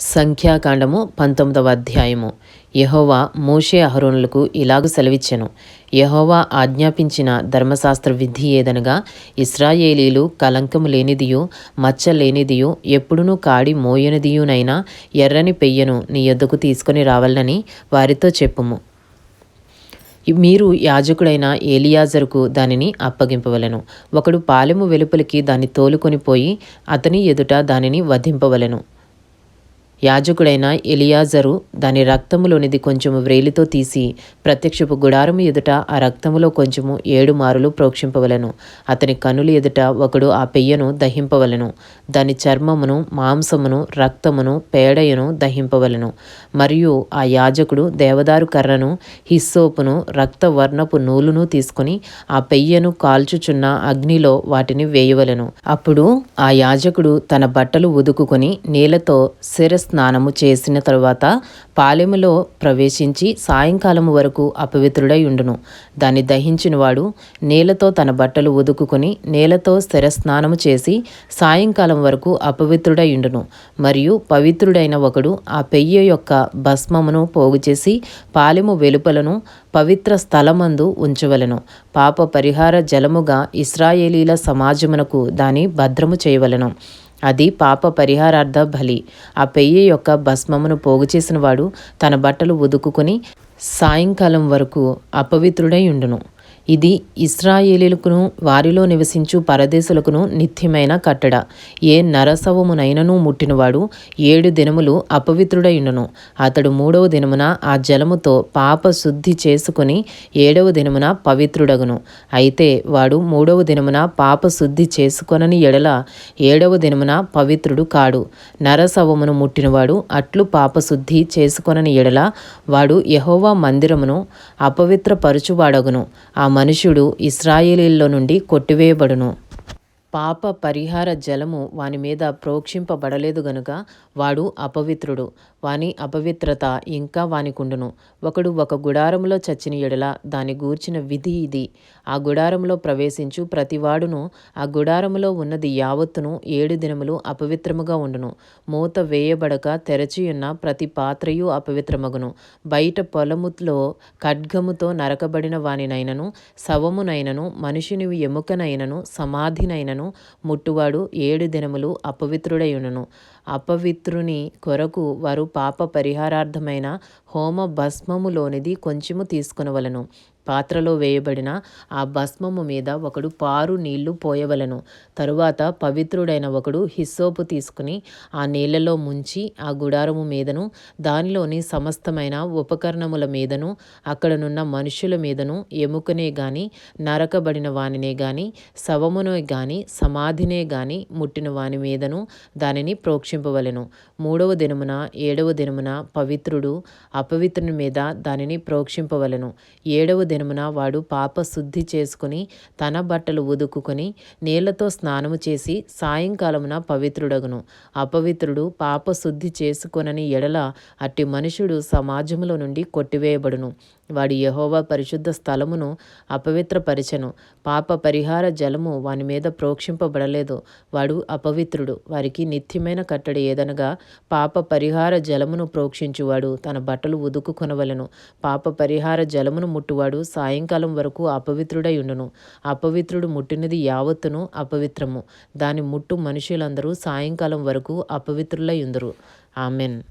సంఖ్యాకాండము పంతొమ్మిదవ అధ్యాయము. యహోవా మోషే అహరోనులకు ఇలాగ సెలవిచ్చెను. యహోవా ఆజ్ఞాపించిన ధర్మశాస్త్ర విధి ఏదనగా ఇస్రాయేలీలు కలంకము లేనిదియు మచ్చ లేనిదియు ఎప్పుడునూ కాడి మోయనిదియునైనా ఎర్రని పెయ్యను నీ యొద్దకు తీసుకొని రావాలని వారితో చెప్పుము. మీరు యాజకుడైన ఏలియాజరుకు దానిని అప్పగింపవలను. ఒకడు పాలెము వెలుపలికి దాన్ని తోలుకొని పోయి అతని ఎదుట దానిని వధింపవలను. యాజకుడైన ఎలియాజరు దాని రక్తములోనిది కొంచెము వ్రేలితో తీసి ప్రత్యక్షపు గుడారము ఎదుట ఆ రక్తములో కొంచెము ఏడు మారులు ప్రోక్షింపవలను. అతని కనులు ఎదుట ఒకడు ఆ పెయ్యను దహింపవలను. దాని చర్మమును మాంసమును రక్తమును పేడయను దహింపవలను. మరియు ఆ యాజకుడు దేవదారు కర్రను హిస్సోపును రక్తవర్ణపు నూలును తీసుకుని ఆ పెయ్యను కాల్చుచున్న అగ్నిలో వాటిని వేయవలను. అప్పుడు ఆ యాజకుడు తన బట్టలు ఉదుకుకొని నీళ్ళతో శిరస్ స్నానము చేసిన తరువాత పాలెములో ప్రవేశించి సాయంకాలము వరకు అపవిత్రుడై ఉండును. దాన్ని దహించినవాడు నేలతో తన బట్టలు ఉదుకుని నేలతో స్థిరస్నానము చేసి సాయంకాలం వరకు అపవిత్రుడై ఉండును. మరియు పవిత్రుడైన ఒకడు ఆ పెయ్య యొక్క భస్మమును పోగు చేసి పాలెము వెలుపలను పవిత్ర స్థలమందు ఉంచవలను. పాప పరిహార జలముగా ఇస్రాయేలీల సమాజమునకు దాని భద్రము చేయవలను. అది పాప పరిహారార్థ బలి. ఆ పెయ్యి యొక్క భస్మమును పోగు చేసినవాడు తన బట్టలు ఉదుకుని సాయంకాలం వరకు అపవిత్రుడై ఉండును. ఇది ఇస్రాయేలీలకును వారిలో నివసించు పరదేశులకును నిత్యమైన కట్టడ. ఏ నరసవమునైనను ముట్టినవాడు ఏడు దినములు అపవిత్రుడైండును అతడు మూడవ దినమున ఆ జలముతో పాప శుద్ధి చేసుకుని ఏడవ దినమున పవిత్రుడగును. అయితే వాడు మూడవ దినమున పాప శుద్ధి చేసుకొనని ఎడల ఏడవ దినమున పవిత్రుడు కాడు. నరసవమును ముట్టినవాడు అట్లు పాపశుద్ధి చేసుకొనని ఎడల వాడు యహోవా మందిరమును అపవిత్రపరుచువాడగును. ఆ మనుషుడు ఇస్రాయేలీల్లో నుండి కొట్టివేయబడును. పాప పరిహార జలము వాని మీద ప్రోక్షింపబడలేదు గనుక వాడు అపవిత్రుడు. వాని అపవిత్రత ఇంకా వానికుండును. ఒకడు ఒక గుడారములో చచ్చిన ఎడల దాని గూర్చిన విధి ఇది. ఆ గుడారంలో ప్రవేశించు ప్రతివాడును ఆ గుడారములో ఉన్నది యావత్తును ఏడు దినములు అపవిత్రముగా ఉండును. మూత వేయబడక తెరచియున్న ప్రతి పాత్రయు అపవిత్రమగును. బయట పొలములో ఖడ్గముతో నరకబడిన వానినైనను శవమునైనను మనుషుని ఎముకనైనను సమాధినైనను ముట్టువాడు ఏడు దినములు అపవిత్రుడయునను అపవిత్రుని కొరకు వారు పాప పరిహారార్థమైన హోమ భస్మములోనిది కొంచెము తీసుకునవలను. పాత్రలో వేయబడిన ఆ భస్మము మీద ఒకడు పారు నీళ్ళు పోయవలను. తరువాత పవిత్రుడైన ఒకడు హిస్సోపు తీసుకుని ఆ నీళ్ళలో ముంచి ఆ గుడారము మీదను దానిలోని సమస్తమైన ఉపకరణముల మీదను అక్కడనున్న మనుషుల మీదను ఎముకనే గాని నరకబడిన వానినే గాని శవమునే గాని సమాధినే గాని ముట్టిన వాని మీదను దానిని ప్రోక్షింపవలెను. మూడవ దినమున ఏడవ దినమున పవిత్రుడు అపవిత్రుని మీద దానిని ప్రోక్షింపవలెను. ఏడవ దినమున వాడు పాప శుద్ధి చేసుకుని తన బట్టలు ఉదుకుని నీళ్ళతో స్నానము చేసి సాయంకాలమున పవిత్రుడగును. అపవిత్రుడు పాప శుద్ధి చేసుకొనని ఎడల అట్టి మనుషుడు సమాజములో నుండి కొట్టివేయబడును. వాడు యహోవా పరిశుద్ధ స్థలమును అపవిత్రపరిచెను. పాప పరిహార జలము వాని మీద ప్రోక్షింపబడలేదు. వాడు అపవిత్రుడు. వారికి నిత్యమైన కట్టడి ఏదనగా పాప పరిహార జలమును ప్రోక్షించువాడు తన బట్టలు ఉదుకుకొనవలను. పాప పరిహార జలమును ముట్టువాడు సాయంకాలం వరకు అపవిత్రుడై ఉండును. అపవిత్రుడు ముట్టినది యావత్తును అపవిత్రము. దాని ముట్టు మనుషులందరూ సాయంకాలం వరకు అపవిత్రులై ఉందరు. ఆమెన్.